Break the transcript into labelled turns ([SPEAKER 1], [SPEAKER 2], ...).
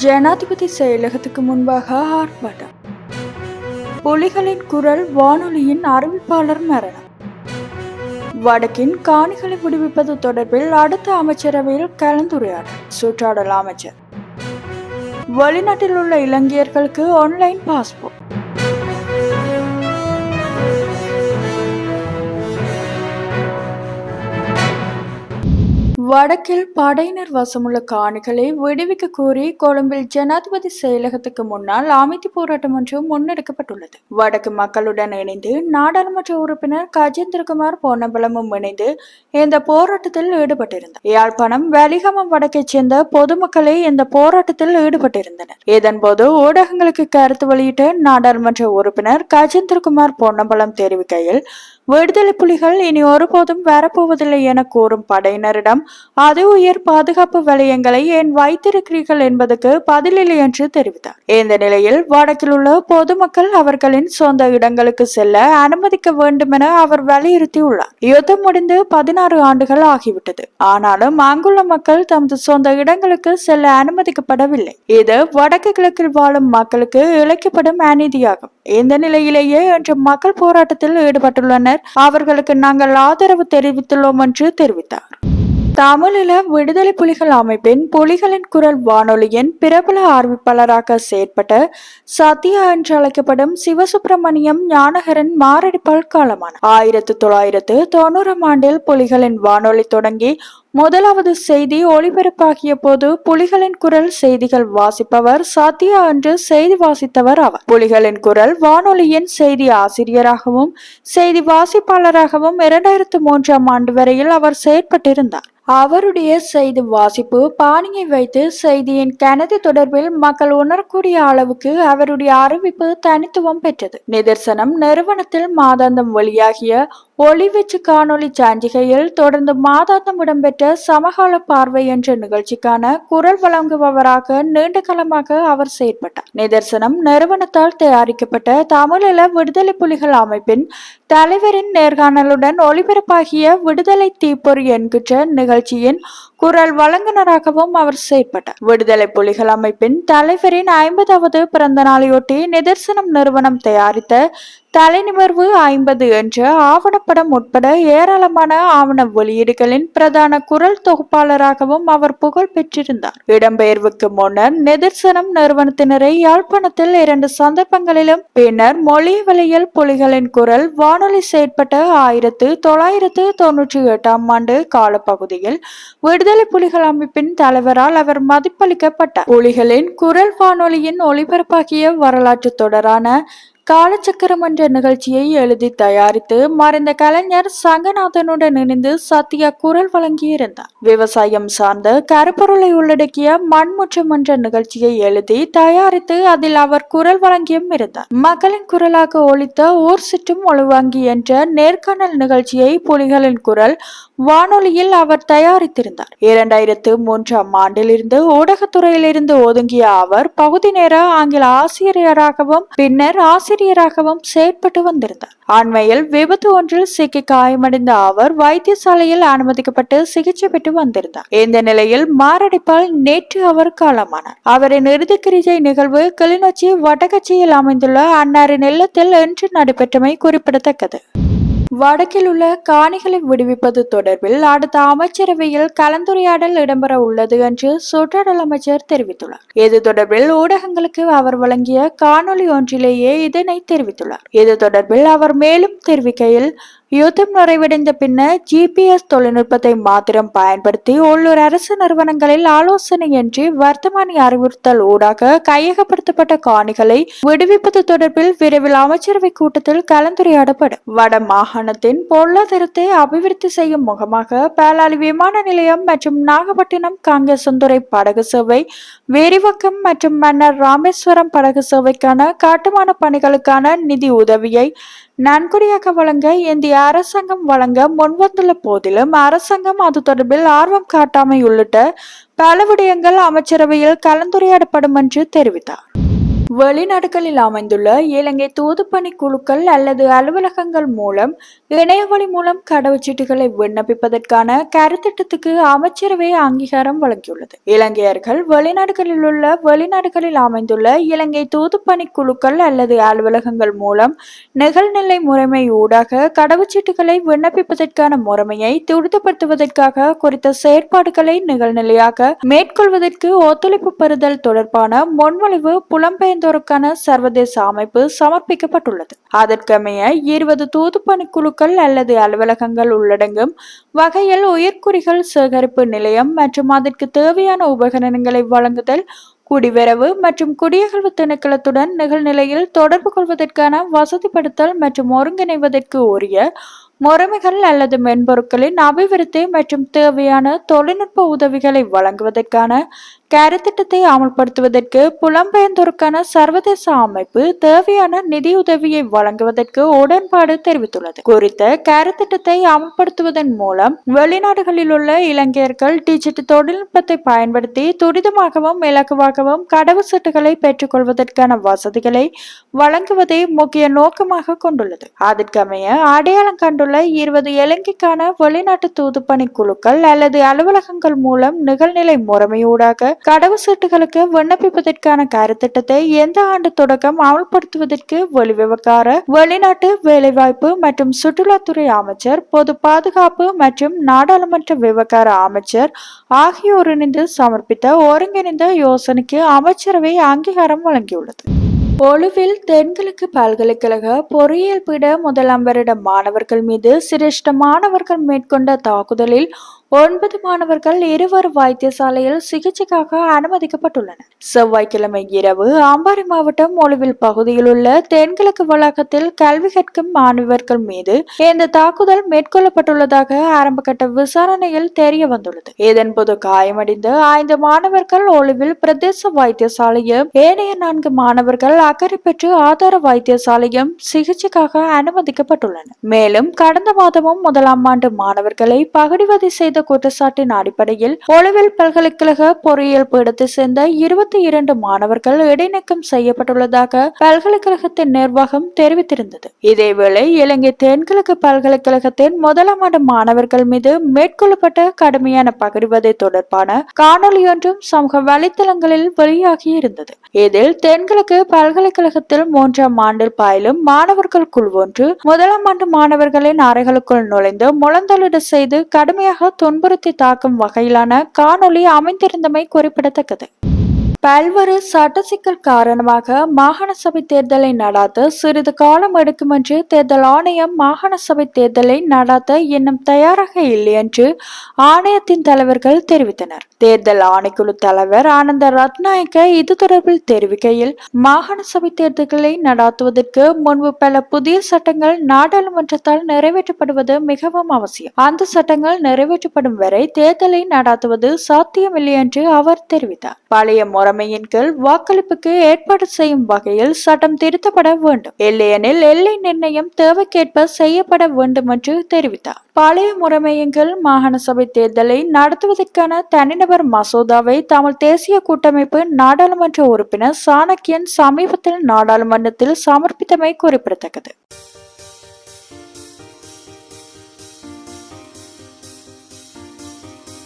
[SPEAKER 1] ஜனாதிபதி செயலகத்துக்கு முன்பாக ஆர்ப்பாட்டம். புலிகளின் குரல் வானொலியின் அறிவிப்பாளர் மரணம். வடக்கின் காணிகளை விடுவிப்பது தொடர்பில் அடுத்த அமைச்சரவையில் கலந்துரையாடல். சுற்றாடல் அமைச்சர். வெளிநாட்டில் உள்ள இலங்கையர்களுக்கு ஆன்லைன் பாஸ்போர்ட் வடக்கில் படையினர் வசமுள்ள காணிகளை விடுவிக்க கோரி கொழும்பில் ஜனாதிபதி செயலகத்துக்கு முன்னால் அமைதி போராட்டம் ஒன்று முன்னெடுக்கப்பட்டுள்ளது. வடக்கு மக்களுடன் இணைந்து நாடாளுமன்ற உறுப்பினர் கஜேந்திரகுமார் பொன்னம்பலமும் இணைந்து இந்த போராட்டத்தில் ஈடுபட்டிருந்தார். யாழ்ப்பாணம் வலிகமம் வடக்கைச் சேர்ந்த பொதுமக்களே இந்த போராட்டத்தில் ஈடுபட்டிருந்தனர். இதன்போது ஊடகங்களுக்கு கருத்து வெளியிட்ட நாடாளுமன்ற உறுப்பினர் கஜேந்திரகுமார் பொன்னம்பலம் தெரிவிக்கையில் விடுதலை புலிகள் இனி ஒருபோதும் வரப்போவதில்லை என கூறும் படையினரிடம் அது உயர் பாதுகாப்பு வலயங்களை ஏன் வைத்திருக்கிறீர்கள் என்பதற்கு பதிலில்லை என்று தெரிவித்தார். இந்த நிலையில் வடக்கில் உள்ள பொதுமக்கள் அவர்களின் சொந்த இடங்களுக்கு செல்ல அனுமதிக்க வேண்டும் என அவர் வலியுறுத்தியுள்ளார். யுத்தம் முடிந்து பதினாறு ஆண்டுகள் ஆகிவிட்டது. ஆனாலும் அங்குள்ள மக்கள் தமது சொந்த இடங்களுக்கு செல்ல அனுமதிக்கப்படவில்லை. இது வடக்கு கிழக்கில் வாழும் மக்களுக்கு இழைக்கப்படும் அநீதியாகும். இந்த நிலையிலேயே இன்று மக்கள் போராட்டத்தில் ஈடுபட்டுள்ளனர். அவர்களுக்கு நாங்கள் ஆதரவு தெரிவித்துள்ளோம் என்று தெரிவித்தார். தமிழில விடுதலை புலிகள் அமைப்பின் புலிகளின் குரல் வானொலியின் பிரபல அறிவிப்பாளராக செயற்பட்ட சத்யா என்று அழைக்கப்படும் சிவசுப்பிரமணியம் ஞானகரன் மாரடைப்பால் காலமான ஆயிரத்தி தொள்ளாயிரத்து தொண்ணூறாம் ஆண்டில் புலிகளின் வானொலி தொடங்கி முதலாவது செய்தி ஒளிபரப்பாகிய போது புலிகளின் குரல் செய்திகள் வாசிப்பவர் சத்யா என்று செய்தி வாசித்தவர் அவர். புலிகளின் குரல் வானொலியின் செய்தி ஆசிரியராகவும் செய்தி வாசிப்பாளராகவும் இரண்டாயிரத்து மூன்றாம் ஆண்டு வரையில் அவர் செயற்பட்டிருந்தார். அவருடைய செய்தி வாசிப்பு பாணியை வைத்து செய்தியின் கனதி தொடர்பில் மக்கள் உணரக்கூடிய அளவுக்கு அவருடைய அறிவிப்பு தனித்துவம் பெற்றது. நிதர்சனம் நிறுவனத்தில் மாதாந்தம் வெளியாகிய ஒளிவீச்சு காணொளி சாஞ்சிகையில் தொடர்ந்து மாதாந்தம் இடம்பெற்ற சமகால பார்வை என்ற நிகழ்ச்சிக்கான குரல் வழங்குபவராக நீண்ட காலமாக அவர் செயற்பட்டார். நிதர்சனம் நிறுவனத்தால் தயாரிக்கப்பட்ட தமிழீழ விடுதலை புலிகள் அமைப்பின் தலைவரின் நேர்காணலுடன் ஒளிபரப்பாகிய விடுதலை தீப்பொறி என்கின்ற நிகழ்ச்சியின் குரல் வழங்குனராகவும் அவர் செயற்பட்டார். விடுதலை புலிகள் அமைப்பின் தலைவரின் ஐம்பதாவது பிறந்த நாளையொட்டி நிதர்சனம் நிறுவனம் தயாரித்த தலைநிமர்வு ஐம்பது என்ற ஆவணப்படம் உட்பட ஏராளமான ஆவண வெளியீடுகளின் பிரதான குரல் தொகுப்பாளராகவும் அவர் புகழ் பெற்றிருந்தார். இடம்பெயர்வுக்கு முன்னர் நிதர்சனம் நிறுவனத்தினரை யாழ்ப்பாணத்தில் இரண்டு சந்தர்ப்பங்களிலும் பின்னர் மொழி வழியில் புலிகளின் குரல் வான் வானொலி செயற்பட்ட ஆயிரத்து தொள்ளாயிரத்து தொன்னூற்றி எட்டாம் ஆண்டு காலப்பகுதியில் விடுதலை புலிகள் அமைப்பின் தலைவரால் அவர் மதிப்பளிக்கப்பட்டார். புலிகளின் குரல் வானொலியின் ஒளிபரப்பாகிய வரலாற்று தொடரான காலச்சக்கரம் என்ற நிகழ்ச்சியை எழுதி தயாரித்து மறைந்த கலைஞர் சங்கநாதனுடன் இணைந்து சத்யா குரல் வழங்கியிருந்தார். விவசாயம் சார்ந்த கருப்பொருளை உள்ளடக்கிய மண்முற்றம் என்ற நிகழ்ச்சியை எழுதி தயாரித்து அதில் அவர் குரல் வழங்கியும் இருந்தார். மக்களின் குரலாக ஒழித்த ஊர் சுற்றும் ஒழுவாங்கி என்ற நேர்காணல் நிகழ்ச்சியை புலிகளின் குரல் வானொலியில் அவர் தயாரித்திருந்தார். இரண்டாயிரத்து மூன்றாம் ஆண்டிலிருந்து ஊடகத்துறையிலிருந்து ஒதுங்கிய அவர் பகுதி நேர ஆங்கில ஆசிரியராகவும் பின்னர் ஆசிரியராகவும் செயற்பட்டு வந்திருந்தார். அண்மையில் விபத்து ஒன்றில் சிக்கி காயமடைந்த அவர் வைத்தியசாலையில் அனுமதிக்கப்பட்டு சிகிச்சை பெற்று வந்திருந்தார். இந்த நிலையில் மாரடைப்பால் நேற்று அவர் காலமானார். அவரின் இறுதிக்கிரிஜை நிகழ்வு கிளிநொச்சி வடகச்சியில் அமைந்துள்ள அன்னாரின் இல்லத்தில் இன்று நடைபெற்றமை குறிப்பிடத்தக்கது. வடக்கில் உள்ள காணிகளை விடுவிப்பது தொடர்பில் அடுத்த அமைச்சரவையில் கலந்துரையாடல் இடம்பெற உள்ளது என்று சுற்றுலா அமைச்சர் தெரிவித்துள்ளார். இது தொடர்பில் ஊடகங்களுக்கு அவர் வழங்கிய காணொளி ஒன்றிலேயே இதனை தெரிவித்துள்ளார். இது தொடர்பில் அவர் மேலும் தெரிவிக்கையில் யுத்தம் நிறைவடைந்த பின்னர் ஜிபிஎஸ் தொழில்நுட்பத்தை மாத்திரம் பயன்படுத்தி உள்ளூர் அரசு நிறுவனங்களில் ஆலோசனையின்றி வர்த்தமானி அறிவுறுத்தல் ஊடாக கையகப்படுத்தப்பட்ட காணிகளை விடுவிப்பது தொடர்பில் விரைவில் அமைச்சரவை கூட்டத்தில் கலந்துரையாடப்படும். வட மாகாணத்தின் பொருளாதாரத்தை அபிவிருத்தி செய்யும் முகமாக பேலாளி விமான நிலையம் மற்றும் நாகப்பட்டினம் காங்கேசந்துறை படகு சேவை வேரிவக்கம் மற்றும் மன்னர் ராமேஸ்வரம் படகு சேவைக்கான கட்டுமான பணிகளுக்கான நிதி உதவியை நன்கொடையாக வழங்க இந்திய அரசாங்கம் வழங்க முன்வந்துள்ள போதிலும் அரசாங்கம் அது தொடர்பில் ஆர்வம் காட்டாமை உள்ளிட்ட பல விடயங்கள் அமைச்சரவையில் கலந்துரையாடப்படும் என்று தெரிவித்தார். வெளிநாடுகளில் அமைந்துள்ள இலங்கை தூதுப்பணி குழுக்கள் அல்லது அலுவலகங்கள் மூலம் இணையவழி மூலம் கடவுச்சீட்டுகளை விண்ணப்பிப்பதற்கான கருத்திட்டத்துக்கு அமைச்சரவை அங்கீகாரம் வழங்கியுள்ளது. இலங்கையர்கள் வெளிநாடுகளில் உள்ள வெளிநாடுகளில் அமைந்துள்ள இலங்கை தூதுப்பணி குழுக்கள் அல்லது அலுவலகங்கள் மூலம் நிகழ்நிலை முறைமை ஊடாக கடவுச்சீட்டுகளை விண்ணப்பிப்பதற்கான முறைமையை துரிதப்படுத்துவதற்காக குறித்த செயற்பாடுகளை நிகழ்நிலையாக மேற்கொள்வதற்கு ஒத்துழைப்பு பெறுதல் தொடர்பான முன்மொழிவு புலம்பெயர்ந்தோருக்கான சர்வதேச அமைப்பு சமர்ப்பிக்கப்பட்டுள்ளது. அதற்கமைய இருபது தூதுப்பணி குழுக்கள் அல்லது அலுவலகங்கள் உள்ளடங்கும் வகையில் உயர்குறிகள் சேகரிப்பு நிலையம் மற்றும் அதற்கு தேவையான உபகரணங்களை வழங்குதல் குடிவரவு மற்றும் குடியகழ்வு திணைக்களத்துடன் நிகழ்நிலையில் தொடர்பு கொள்வதற்கான வசதிப்படுத்தல் மற்றும் ஒருங்கிணைவதற்கு உரிய முறைமைகள் அல்லது மென்பொருட்களின் அபிவிருத்தி மற்றும் தேவையான தொழில்நுட்ப உதவிகளை வழங்குவதற்கான கருத்திட்டத்தை அமல்படுத்துவதற்கு புலம்பெயர்ந்தோருக்கான சர்வதேச அமைப்பு தேவையான நிதியுதவியை வழங்குவதற்கு உடன்பாடு தெரிவித்துள்ளது. குறித்த கருத்திட்டத்தை அமல்படுத்துவதன் மூலம் வெளிநாடுகளில் உள்ள இளைஞர்கள் டிஜிட்டல் தொழில்நுட்பத்தை பயன்படுத்தி துரிதமாகவும் இலகுவாகவும் கடவுச்சீட்டுகளை பெற்றுக்கொள்வதற்கான வசதிகளை வழங்குவதை முக்கிய நோக்கமாக கொண்டுள்ளது. அதற்கமைய அடையாளம் கண்டுள்ள இருபது இலங்கைக்கான வெளிநாட்டு தூதுப்பணி குழுக்கள் அல்லது அலுவலகங்கள் மூலம் நிகழ்நிலை முறைமையூடாக கடவுச்சீட்டுகளுக்கு விண்ணப்பிப்பதற்கான கருத்திட்டத்தை எந்த ஆண்டு தொடக்கம் அமல்படுத்துவதற்கு வெளிவிவகார வெளிநாட்டு வேலைவாய்ப்பு மற்றும் சுற்றுலாத்துறை அமைச்சர் பொது பாதுகாப்பு மற்றும் நாடாளுமன்ற விவகார அமைச்சர் ஆகியோர் இணைந்து சமர்ப்பித்த ஒருங்கிணைந்த யோசனைக்கு அமைச்சரவை அங்கீகாரம் வழங்கியுள்ளது. ஒழுவில் தென்கிழக்கு பல்கலைக்கழக பொறியியல் பீட முதலாம் மாணவர்கள் மீது சிரேஷ்ட மாணவர்கள் மேற்கொண்ட தாக்குதலில் ஒன்பது மாணவர்கள் இருவர் வைத்தியசாலையில் சிகிச்சைக்காக அனுமதிக்கப்பட்டுள்ளனர். செவ்வாய்க்கிழமை இரவு அம்பாறை மாவட்டம் ஒழுவில் பகுதியில் உள்ள தென்கிழக்கு வளாகத்தில் கல்வி கற்கும் மாணவர்கள் மீது இந்த தாக்குதல் மேற்கொள்ளப்பட்டுள்ளதாக ஆரம்பகட்ட விசாரணையில் தெரிய வந்துள்ளது. இதன்போது காயமடைந்த ஐந்து மாணவர்கள் ஒழுவில் பிரதேச வைத்தியசாலையும் ஏனைய நான்கு மாணவர்கள் அக்கறை பெற்று ஆதார வைத்தியசாலையும் சிகிச்சைக்காக அனுமதிக்கப்பட்டுள்ளனர். மேலும் கடந்த மாதமும் முதலாம் ஆண்டு மாணவர்களை பகடிவதை செய்த குற்றச்சாட்டின் அடிப்படையில் ஒளவில் பல்கலைக்கழக பொறியியல் பீடத்தை சேர்ந்த இருபத்தி இரண்டு மாணவர்கள் இடைநீக்கம் செய்யப்பட்டுள்ளதாக பல்கலைக்கழகத்தின் நிர்வாகம் தெரிவித்திருந்தது. இதேவேளை இலங்கை தென்கிழக்கு பல்கலைக்கழகத்தின் முதலாம் ஆண்டு மாணவர்கள் மீது மேற்கொள்ளப்பட்ட கடுமையான பகிர்வதை தொடர்பான காணொலி ஒன்றும் சமூக வலைத்தளங்களில் வெளியாகி இருந்தது. இதில் தென்கிழக்கு பல்கலைக்கழகத்தில் மூன்றாம் ஆண்டில் பயிலும் மாணவர்கள் குழு ஒன்று முதலாம் ஆண்டு மாணவர்களின் அறைகளுக்குள் நுழைந்து முழந்தளிட செய்து கடுமையாக துன்புறுத்தி தாக்கும் வகையிலான காணொளி அமைந்திருந்தமை குறிப்பிடத்தக்கது. பல்வேறு சட்ட சிக்கல் காரணமாக மாகாண சபை தேர்தலை நடாத்த சிறிது காலம் எடுக்கும் என்று தேர்தல் ஆணையம் மாகாண சபை தேர்தலை நடாத்த இன்னும் தயாராக இல்லை என்று ஆணையத்தின் தலைவர்கள் தெரிவித்தனர். தேர்தல் ஆணைக்குழு தலைவர் ஆனந்த ரத்நாயக்க இது தொடர்பில் தெரிவிக்கையில் மாகாண சபை தேர்தல்களை நடாத்துவதற்கு முன்பு பல புதிய சட்டங்கள் நாடாளுமன்றத்தால் நிறைவேற்றப்படுவது மிகவும் அவசியம். அந்த சட்டங்கள் நிறைவேற்றப்படும் வரை தேர்தலை நடாத்துவது சாத்தியமில்லை என்று அவர் தெரிவித்தார். பழைய முறை முறைமையின் கீழ் வாக்களிப்புக்கு ஏற்பாடு செய்யும் வகையில் சட்டம் திருத்தப்பட வேண்டும். இல்லையெனில் எல்லை நிர்ணயம் தேவைக்கேற்ப செய்யப்பட வேண்டும் என்று தெரிவித்தார். பழைய முறைமையின் கீழ் மாகாண சபை தேர்தலை நடத்துவதற்கான தனிநபர் மசோதாவை தமிழ் தேசிய கூட்டமைப்பு நாடாளுமன்ற உறுப்பினர் சாணக்கியன் சமீபத்தில் நாடாளுமன்றத்தில் சமர்ப்பித்தமை குறிப்பிடத்தக்கது.